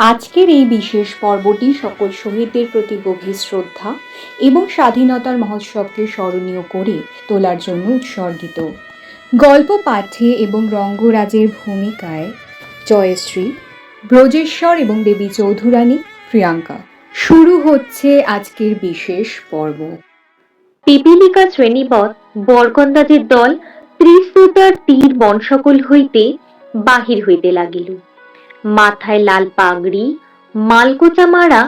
আজকের এই বিশেষ পর্বটি সকল শহীদদের প্রতি গভীর শ্রদ্ধা এবং স্বাধীনতার মহোৎসবকে স্মরণীয় করে তোলার জন্য উৎসর্গিত। গল্প পাঠে এবং রঙ্গরাজের ভূমিকায় জয়শ্রী, ব্রজেশ্বর এবং দেবী চৌধুরানী, প্রিয়াঙ্কা। শুরু হচ্ছে আজকের বিশেষ পর্ব। পিপিলিকা শ্রেণীবৎ বরকন্দাজের দল ত্রিস্তুতার তীর বনসকল হইতে বাহির হইতে লাগিল। মাথায় লাল পাগড়ি, মালকোচা মারা,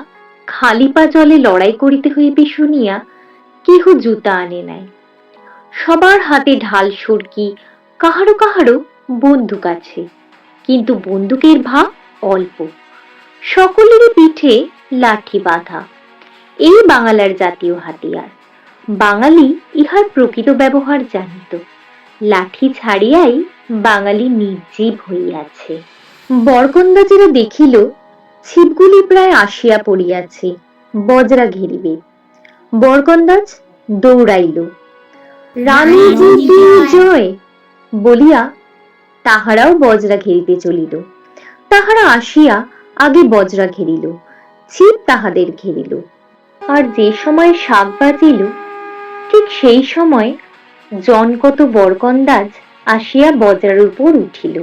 খালি পা জলে লড়াই করিতে হইবে শুনিয়া কেহ জুতা আনে নাই। সবার হাতে ঢাল সরকি, কাহারো কাহারো বন্দুক আছে, কিন্তু বন্দুকের ভাগ অল্প। সকলেরই পিঠে লাঠি বাঁধা, এই বাঙালার জাতীয় হাতিয়ার। বাঙালি ইহার প্রকৃত ব্যবহার জানিত। লাঠি ছাড়িয়াই বাঙালি নির্জীব হইয়াছে। বরকন্দাজেরা দেখিল ছিপগুলি প্রায় আসিয়া পড়িয়াছে বজরা ঘেরিবে। বরকন্দাজ দৌড়াইল রানী জিতি জয় বলিয়া তাহারাও বজরা ঘেরিতে চলিল। তাহারা আসিয়া আগে বজরা ঘেরিল ছিপ তাহাদের ঘেরিল। আর যে সময় শাক বাজিল ঠিক সেই সময় জনকত বরকন্দাজ আসিয়া বজরার উপর উঠিল।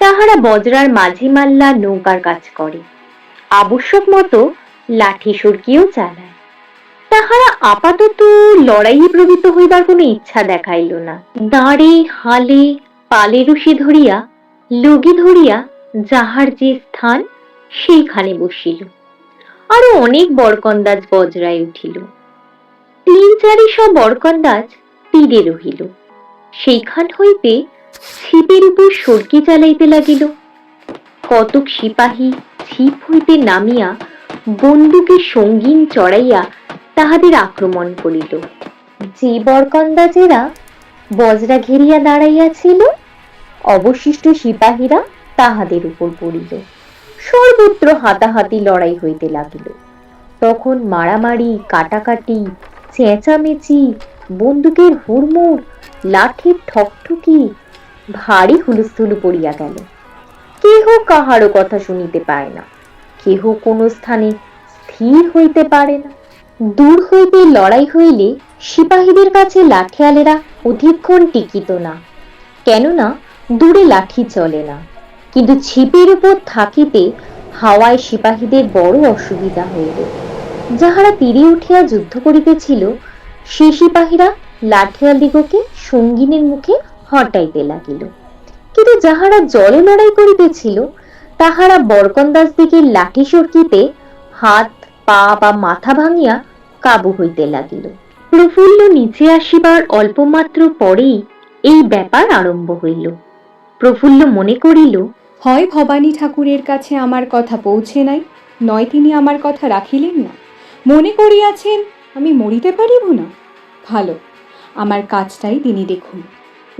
তাহারা বজরার মাঝি মাল্লা নৌকার কাজ করে। আবশ্যক মতো লাঠি সরকিও চালায়। তাহারা আপাতত লড়াইয়ে প্রবৃত্ত হইবার কোনো ইচ্ছা দেখাইল না। দাঁড়ে, হালে, পালে রশি ধরিয়া, লগি ধরিয়া যাহার যে স্থান, সেইখানে বসিল। আরও অনেক বরকন্দাজ বজরায় উঠিল। তিন চারি সব বরকন্দাজ তীরে রহিল। সেইখান হইতে ছিপের উপর সরকি চালাইতে লাগিল। কতক সিপাহী ছিপ হইতে নামিয়া বন্দুকে সঙ্গীন চড়াইয়া তাহাদের আক্রমণ করিল। যে বরকন্দাজেরা বজরা ঘেরিয়া দাঁড়াইয়াছিল, অবশিষ্ট সিপাহীরা তাহাদের উপর পড়িল। সর্বত্র হাতাহাতি লড়াই হইতে লাগিল। তখন মারামারি, কাটাকাটি, চেঁচামেচি, বন্দুকের হুড়মুড়, লাঠির ঠকঠকি ভারী হুলস্থুলু পড়িয়া গেল। কেহ কাহারও কথা শুনিতে পায় না। কেহ কোনো স্থানে স্থির হইতে পারে না। দূর হইতে লড়াই হইলে সিপাহীদের কাছে লাঠিয়ালেরা অধিকক্ষণ টিকিত না। কেননা দূরে লাঠি চলে না। কিন্তু ছিপের উপর থাকিতে হাওয়ায় সিপাহীদের বড় অসুবিধা হইল। যাহারা তীরে উঠিয়া যুদ্ধ করিতেছিল সে সিপাহীরা লাঠিয়ালদিগকে সঙ্গিনের মুখে হটাইতে লাগিল। কিন্তু যাহারা জলে লড়াই করিতেছিল, তাহারা বরকন্দাজ দিকে লাঠি সরকিতে হাত, পা বা মাথা ভাঙিয়া কাবু হইতে লাগিল। প্রফুল্ল নিচে আসিবার অল্পমাত্র পরেই এই ব্যাপার আরম্ভ হইল। প্রফুল্ল মনে করিল, হয় ভবানী ঠাকুরের কাছে আমার কথা পৌঁছে নাই, নয় তিনি আমার কথা রাখিলেন না। মনে করিয়াছেন, আমি মরিতে পারিব না। ভালো, আমার কাজটাই তিনি দেখুন।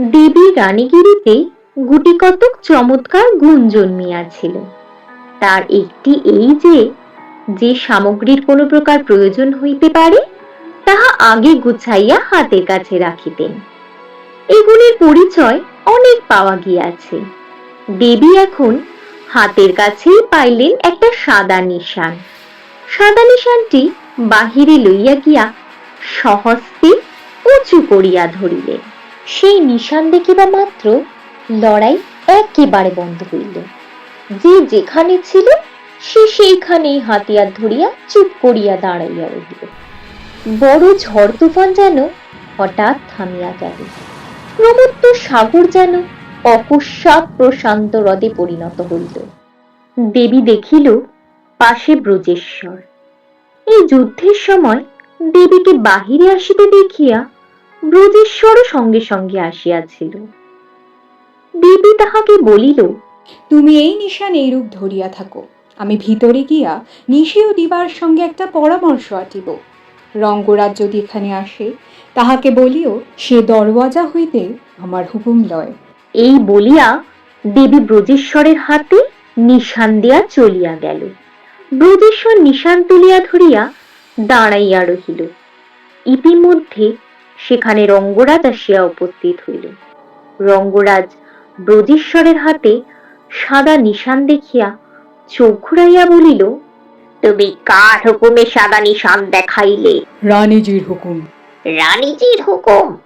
দেবী রানীগিরিতে গুটি কতক চমৎকার গুণ জন্মিয়াছিল। তার একটি এই যে যে সামগ্রীর কোনো প্রকার প্রয়োজন হইতে পারে, তাহা আগে গুছাইয়া হাতের কাছে রাখিতেন। এগুলির পরিচয় অনেক পাওয়া গিয়াছে। দেবী এখন হাতের কাছেই পাইলেন একটা সাদা নিশান। সাদা নিশানটি বাহিরে লইয়া গিয়া সহস্তে উঁচু করিয়া ধরিলেন। সেই নিশান দেখিবা মাত্র লড়াই একেবারে বন্ধ হইল। যে যেখানে ছিল, সে সেইখানেই হাতিয়ার ধরিয়া চুপ করিয়া দাঁড়াইয়া রহিল। বড় ঝড় তুফান যেন হঠাৎ থামিয়া গেল। প্রমত্ত সাগর যেন অকস্মাৎ প্রশান্ত হ্রদে পরিণত হইল। দেবী দেখিল, পাশে ব্রজেশ্বর। এই যুদ্ধের সময় দেবীকে বাহিরে আসিতে দেখিয়া ব্রজেশ্বরও সঙ্গে সঙ্গে আসিয়াছিল। দেবী তাহাকে বলিল তুমি এই নিশান এইরূপ ধরিয়া থাকো। আমি ভিতরে গিয়া নিশি ও দিবার সঙ্গে একটা পরামর্শ আটিব। রঙ্গরাজ যদি এখানে আসে তাহাকে বলিও সে দরওয়াজা হইতে আমার হুকুম লয়। এই বলিয়া দেবী ব্রজেশ্বরের হাতে নিশান দিয়া চলিয়া গেল। ব্রজেশ্বর নিশান তুলিয়া ধরিয়া দাঁড়াইয়া রহিল। ইতিমধ্যে সেখানে রঙ্গরাজ আসিয়া উপস্থিত হইল। রঙ্গরাজ ব্রজেশ্বরের হাতে সাদা নিশান দেখিয়া চোখ ঘুরাইয়া বলিল তুমি কার হুকুমে সাদা নিশান দেখাইলে? রানীজির হুকুম। রানীজির হুকুম?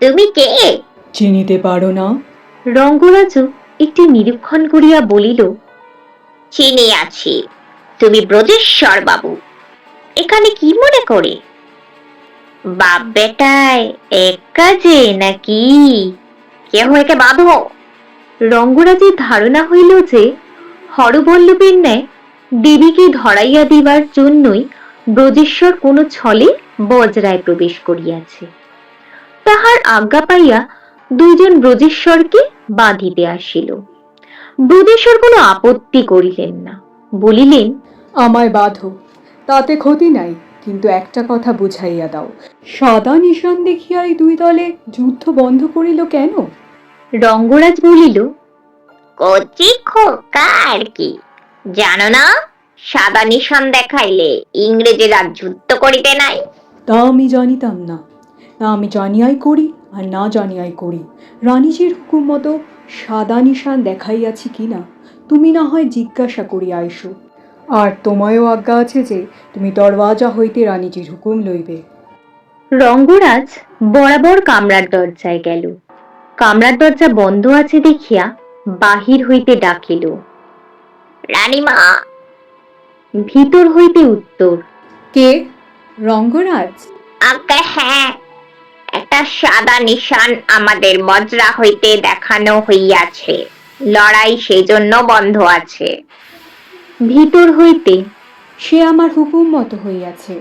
তুমি কে? চিনিতে পারো না। রঙ্গরাজু একটি নিরীক্ষণ করিয়া বলিল চিনি আছি। তুমি ব্রজেশ্বর বাবু। এখানে কি মনে করে? বাপ বেটায় এক নাকি? কেহ একে বাঁধো? রঙ্গরাজের ধারণা হইল যে, হরবল্লভের ন্যায় দেবীকে ধরাইয়া দিবার জন্যই ব্রজেশ্বর কোনো ছলে বজরায় প্রবেশ করিয়াছে। তাহার আজ্ঞা পাইয়া দুইজন ব্রজেশ্বরকে বাঁধিতে আসিল। ব্রজেশ্বর কোনো আপত্তি করিলেন না, বলিলেন, আমায় বাঁধো, তাতে ক্ষতি নাই। কিন্তু একটা কথা বুঝাইয়া দাও। সাদা নিশান দেখিয়া এই দুই দলে যুদ্ধ বন্ধ করিল কেন? রঙ্গরাজ বলিল কচি খোকা আর কি। জানো না সাদা নিশান দেখাইলে ইংরেজেরা যুদ্ধ করিতে নাই? তা আমি জানিতাম না। না আমি জানিয়াই করি আর না জানিয়াই করি। রানীজির হুকুম মতো সাদা নিশান দেখাইয়াছি কিনা তুমি না হয় জিজ্ঞাসা করিয়া আইসো। আর তোমায়ও আজ্ঞা আছে যে তুমি দরওয়াজা হইতে রানীজির হুকুম লইবে। রঙ্গরাজ বরাবর কামরার দরজায় গেল। কামরার দরজা বন্ধ আছে দেখিয়া বাহির হইতে ডাকিল। রানীমা! ভিতর হইতে উত্তর। কে? রঙ্গরাজ? আজ্ঞা হ্যাঁ। একটা সাদা নিশান আমাদের মজরা হইতে দেখানো হইয়াছে। লড়াই সেজন্য বন্ধ আছে। ভিতর হইতে সে আমার হুকুম মতো হইয়াছে।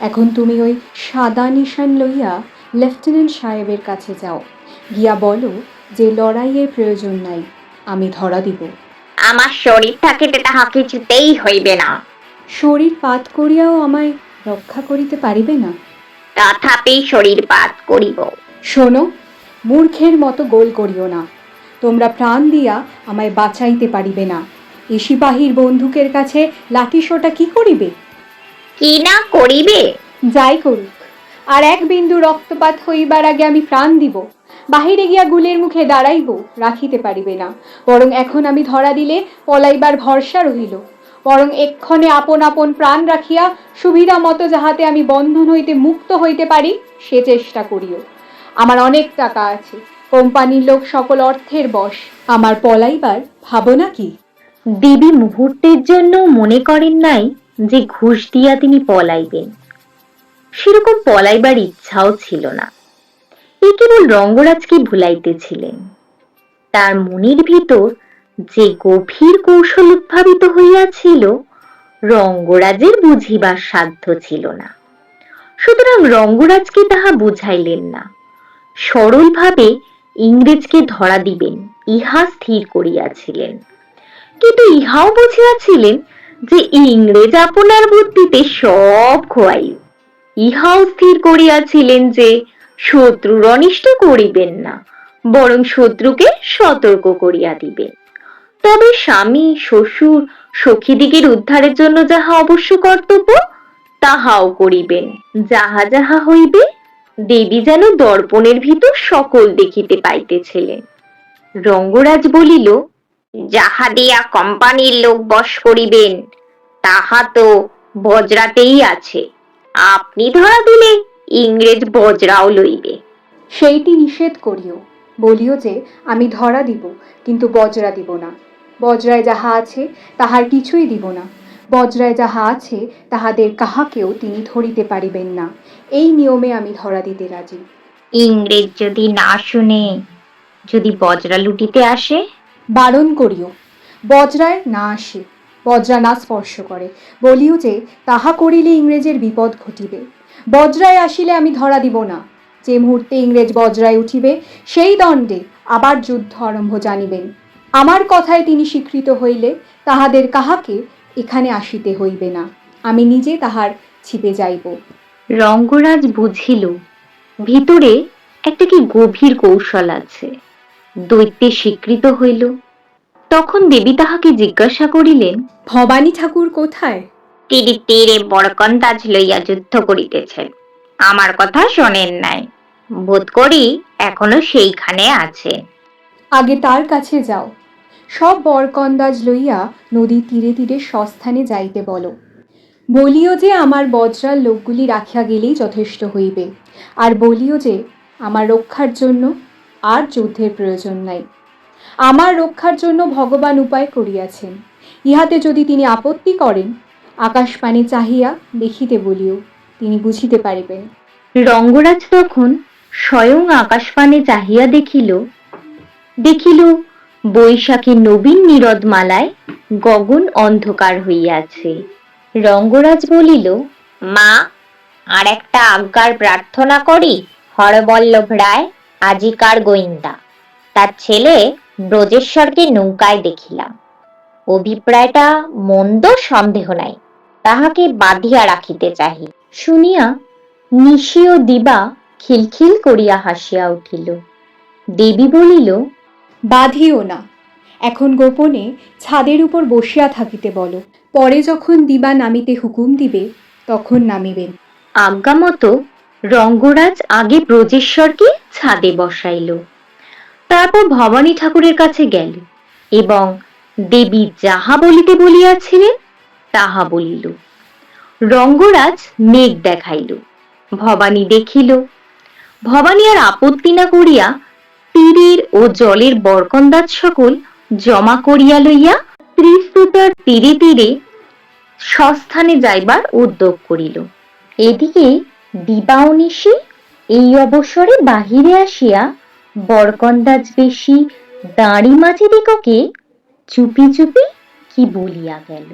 এখন তুমি ওই সাদা নিশান লইয়া লেফটেন্যান্ট সাহেবের কাছে যাও। গিয়া বলো যে লড়াইয়ের প্রয়োজন নাই আমি ধরা দিব। আমার শরীর থাকিতে তাহা কিছুতেই হইবে না। শরীর পাত করিয়াও আমায় রক্ষা করিতে পারিবে না? তথাপি শরীর পাত করিব। শোনো মূর্খের মতো গোল করিও না। তোমরা প্রাণ দিয়া আমায় বাঁচাইতে পারিবে না। এ সিপাহীর বন্দুকের কাছে লাঠিসোটা কি করিবে? কি না করিবে? যাই করুক আর এক বিন্দু রক্তপাত হইবার আগে আমি প্রাণ দিব। বাহিরে গিয়া গুলের মুখে দাঁড়াইব রাখিতে পারিবে না। বরং এখন আমি ধরা দিলে পলাইবার ভরসা রহিল। বরং এক্ষণে আপন আপন প্রাণ রাখিয়া সুবিধা মতো যাহাতে আমি বন্ধন হইতে মুক্ত হইতে পারি সে চেষ্টা করিও। আমার অনেক টাকা আছে কোম্পানির লোক সকল অর্থের বশ। আমার পলাইবার ভাবনা কি? দেবী মুহূর্তের জন্য মনে করেন নাই যে ঘুষ দিয়া তিনি পলাইবেন। সেরকম পলাইবার ইচ্ছাও ছিল না। এ কেবল রঙ্গরাজকে ভুলাইতেছিলেন। তার মনের ভিতর যে গভীর কৌশল উদ্ভাবিত হইয়াছিল, রঙ্গরাজের বুঝিবার সাধ্য ছিল না। সুতরাং রঙ্গরাজকে তাহা বুঝাইলেন না। সরলভাবে ইংরেজকে ধরা দিবেন, ইহা স্থির করিয়াছিলেন। কিন্তু ইহাও বুঝিয়াছিলেন যে ইংরেজ আপনার বুদ্ধিতে সব খোয়াইল ইহাও স্থির করিয়াছিলেন যে শত্রুর অনিষ্ট করিবেন না, বরং শত্রুকে সতর্ক করিয়া দিবেন। তবে স্বামী, শ্বশুর, সখীদিগের উদ্ধারের জন্য যাহা অবশ্য কর্তব্য, তাহাও করিবেন। যাহা যাহা হইবে, দেবী যেন দর্পণের ভিতর সকল দেখিতে পাইতেছিলেন। রঙ্গরাজ বলিল যাহা দিয়া কোম্পানির লোক বশ করিবেন তাহা তো বজরাতেই আছে। আপনি ধরা দিলে ইংরেজ বজরাও লইবে। সেইটি নিষেধ করিও। বলিও যে আমি ধরা দিব কিন্তু বজরা দিব না। বজরায় যাহা আছে তাহার কিছুই দিব না। বজরায় যাহা আছে তাহাদের কাহাকেও তিনি ধরিতে পারিবেন না। এই নিয়মে আমি ধরা দিতে রাজি। ইংরেজ যদি না শুনে যদি বজরা লুটিতে আসে? বারণ করিও। বজরায় না আসে, বজরা না স্পর্শ করে। বলিও যে, তাহা করিলে ইংরেজের বিপদ ঘটিবে। বজরায় আসিলে আমি ধরা দিব না। যে মুহূর্তে ইংরেজ বজরায় উঠিবে, সেই দণ্ডে আবার যুদ্ধ আরম্ভ জানিবেন। আমার কথায় তিনি স্বীকৃত হইলে, তাহাদের কাহাকে এখানে আসিতে হইবে না। আমি নিজে তাহার ছিপে যাইব। রঙ্গরাজ বুঝিল, ভিতরে একটা কি গভীর কৌশল আছে। দৈত্যে স্বীকৃত হইল। তখন দেবী তাহাকে জিজ্ঞাসা করিলেন ভবানী ঠাকুর কোথায়? তিনি তীরে বড়কন্দাজ লইয়া যুদ্ধ করিতেছেন আমার কথা শোনেন নাই। বোধ করি এখনও সেইখানে আছে। আগে তার কাছে যাও। সব বরকন্দাজ লইয়া নদীর তীরে তীরে সস্থানে যাইতে বলো। বলিও যে আমার বজ্রার লোকগুলি রাখিয়া গেলেই যথেষ্ট হইবে। আর বলিও যে আমার রক্ষার জন্য আর যুদ্ধের প্রয়োজন নাই। আমার রক্ষার জন্য ভগবান উপায় করিয়াছেন। ইহাতে যদি তিনি আপত্তি করেন আকাশপানে চাহিয়া দেখিতে বলিও, তিনি বুঝিতে পারিবেন। রঙ্গরাজ তখন স্বয়ং আকাশপানে চাহিয়া দেখিল দেখিল বৈশাখী নবীন নীরদমালায় গগন অন্ধকার হইয়াছে। রঙ্গরাজ বলিল, মা, আর একটা আজ্ঞার প্রার্থনা করি, হরবল্লভ রায়। আজিকার গোয়েন্দা। তার ছেলে ব্রজেশ্বরকে নৌকায় দেখিলাম। অভিপ্রায়টা মন্দ সন্দেহ নাই তাহাকে বাঁধিয়া রাখিতে চাহি। শুনিয়া নিশি ও দিবা খিলখিল করিয়া হাসিয়া উঠিল। দেবী বলিল বাঁধিও না এখন গোপনে ছাদের উপর বসিয়া থাকিতে বলো। পরে যখন দিবা নামিতে হুকুম দিবে তখন নামিবেন। আজ্ঞামতো রঙ্গরাজ আগে ব্রজেশ্বরকে ছাদে বসাইল। তারপর ভবানী ঠাকুরের কাছে গেল এবং দেবী যাহা বলিতে বলিয়াছিলেন, তাহা বলিল। রঙ্গরাজ মেঘ দেখাইল, ভবানী দেখিল। ভবানী আর আপত্তি না করিয়া তীরের ও জলের বরকন্দাজ সকল জমা করিয়া লইয়া ত্রিস্তুতার তীরে তীরে সস্থানে যাইবার উদ্যোগ করিল। এদিকে দিবাউনিশি এই অবসরে বাহিরে আসিয়া বরকন্দাজ বেশি দাঁড়ি মাঝি দিগকে চুপি চুপি কি বলিয়া গেল।